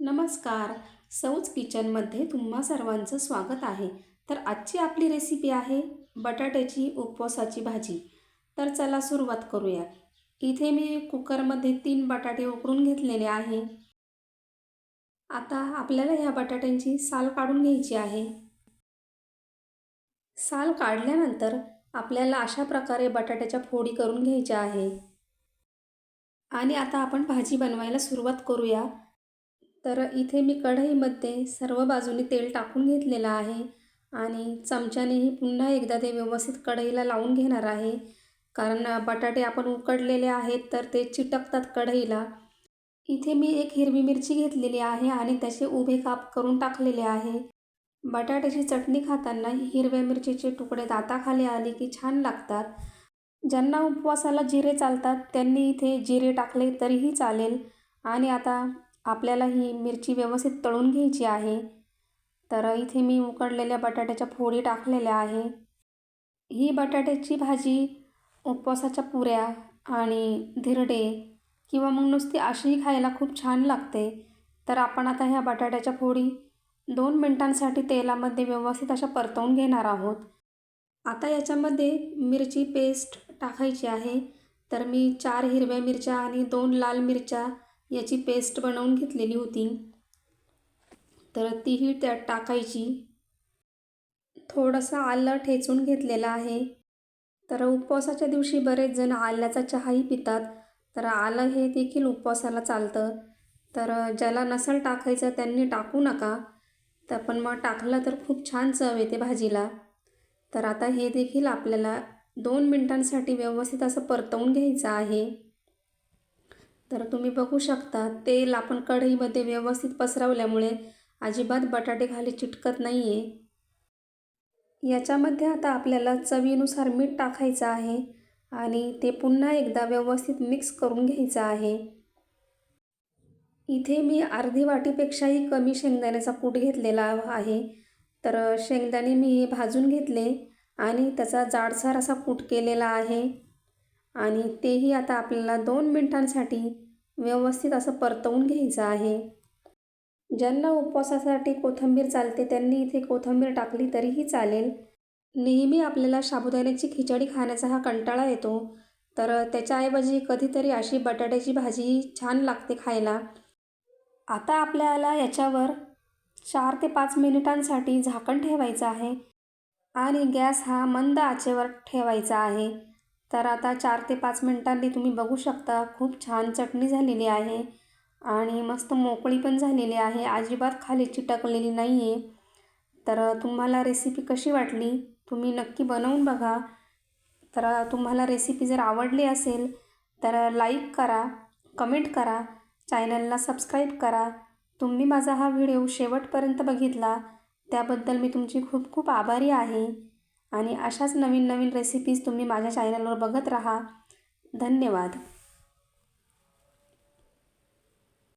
नमस्कार. सौज किचनमध्ये तुम्हा सर्वांचं स्वागत आहे. तर आजची आपली रेसिपी आहे बटाट्याची उपवासाची भाजी. तर चला सुरुवात करूया. इथे मी कुकरमध्ये तीन बटाटे उकळून घेतलेले आहे. आता आपल्याला ह्या बटाट्यांची साल काढून घ्यायची आहे. साल काढल्यानंतर आपल्याला अशा प्रकारे बटाट्याच्या फोडी करून घ्यायच्या आहे. आणि आता आपण भाजी बनवायला सुरुवात करूया. तर इथे मी कढईमध्ये सर्व बाजूनी तेल टाकून घेतलेलं आहे आणि चमच्यानेही पुन्हा एकदा ते व्यवस्थित कढईला लावून घेणार आहे. कारण बटाटे आपण उकडलेले आहेत तर ते चिटकतात कढईला. इथे मी एक हिरवी मिरची घेतलेली आहे आणि त्याचे उभे काप करून टाकलेले आहे. बटाट्याची चटणी खाताना हिरव्या मिरचीचे तुकडे दाताखाली आले की छान लागतात. ज्यांना उपवासाला जिरे चालतात त्यांनी इथे जिरे टाकले तरीही चालेल. आणि आता आपल्याला ही मिरची व्यवस्थित तळून घ्यायची आहे. तर इथे मी उकडलेल्या बटाट्याच्या फोडी टाकलेल्या आहे. ही बटाट्याची भाजी उपवासाच्या पुऱ्या आणि धिरडे किंवा मग नुसती अशीही खायला खूप छान लागते. तर आपण आता ह्या बटाट्याच्या फोडी दोन मिनटांसाठी तेलामध्ये व्यवस्थित अशा परतवून घेणार आहोत. आता याच्यामध्ये मिरची पेस्ट टाकायची आहे. तर मी चार हिरव्या मिरच्या आणि दोन लाल मिरच्या याची पेस्ट बनवून घेतलेली होती. तर तीही त्यात टाकायची. थोडंसं आलं ठेचून घेतलेलं आहे. तर उपवासाच्या दिवशी बरेच जण आल्याचा चहाही पितात. तर आलं हे देखील उपवासाला चालतं. तर ज्याला नसल टाकायचं त्यांनी टाकू नका. तर पण मग टाकलं तर खूप छान चव येते भाजीला. तर आता हे देखील आपल्याला दोन मिनटांसाठी व्यवस्थित असं परतवून घ्यायचं आहे. तर तुम्ही बघू शकता तेल आपण कढईमध्ये व्यवस्थित पसरवल्यामुळे अजिबात बटाटे खाली चिटकत नाही आहे याच्यामध्ये आता आपल्याला चवीनुसार मीठ टाकायचं आहे आणि ते पुन्हा एकदा व्यवस्थित मिक्स करून घ्यायचं आहे. इथे मी अर्धी वाटीपेक्षाही कमी शेंगदाण्याचा कूट घेतलेला आहे. तर शेंगदाणे मी भाजून घेतले आणि त्याचा जाडसार असा कूट केलेला आहे. आणि तेही आता आपल्याला दोन मिनटांसाठी व्यवस्थित असं परतवून घ्यायचं आहे. ज्यांना उपवासासाठी कोथिंबीर चालते त्यांनी इथे कोथिंबीर टाकली तरीही चालेल. नेहमी आपल्याला साबुदाण्याची खिचडी खाण्याचा हा कंटाळा येतो. तर त्याच्याऐवजी कधीतरी अशी बटाट्याची भाजी छान लागते खायला. आता आपल्याला याच्यावर चार ते पाच मिनिटांसाठी झाकण ठेवायचं आहे. आणि गॅस हा मंद आचेवर ठेवायचा आहे. तर आता चार ते पाच मिनटांनी तुम्ही बघू शकता खूप छान चटणी झालेली आहे आणि मस्त मोकळी पण झालेली आहे. अजिबात खाली चिटकलेली नाही आहे तर तुम्हाला रेसिपी कशी वाटली तुम्ही नक्की बनवून बघा. तर तुम्हाला रेसिपी जर आवडली असेल तर लाईक करा कमेंट करा चॅनलला सबस्क्राईब करा. तुम्ही माझा हा व्हिडिओ शेवटपर्यंत बघितला त्याबद्दल मी तुमची खूप खूप आभारी आहे. आणि अशाच नवीन नवीन रेसिपीज तुम्ही माझ्या चॅनलवर बघत राहा. धन्यवाद.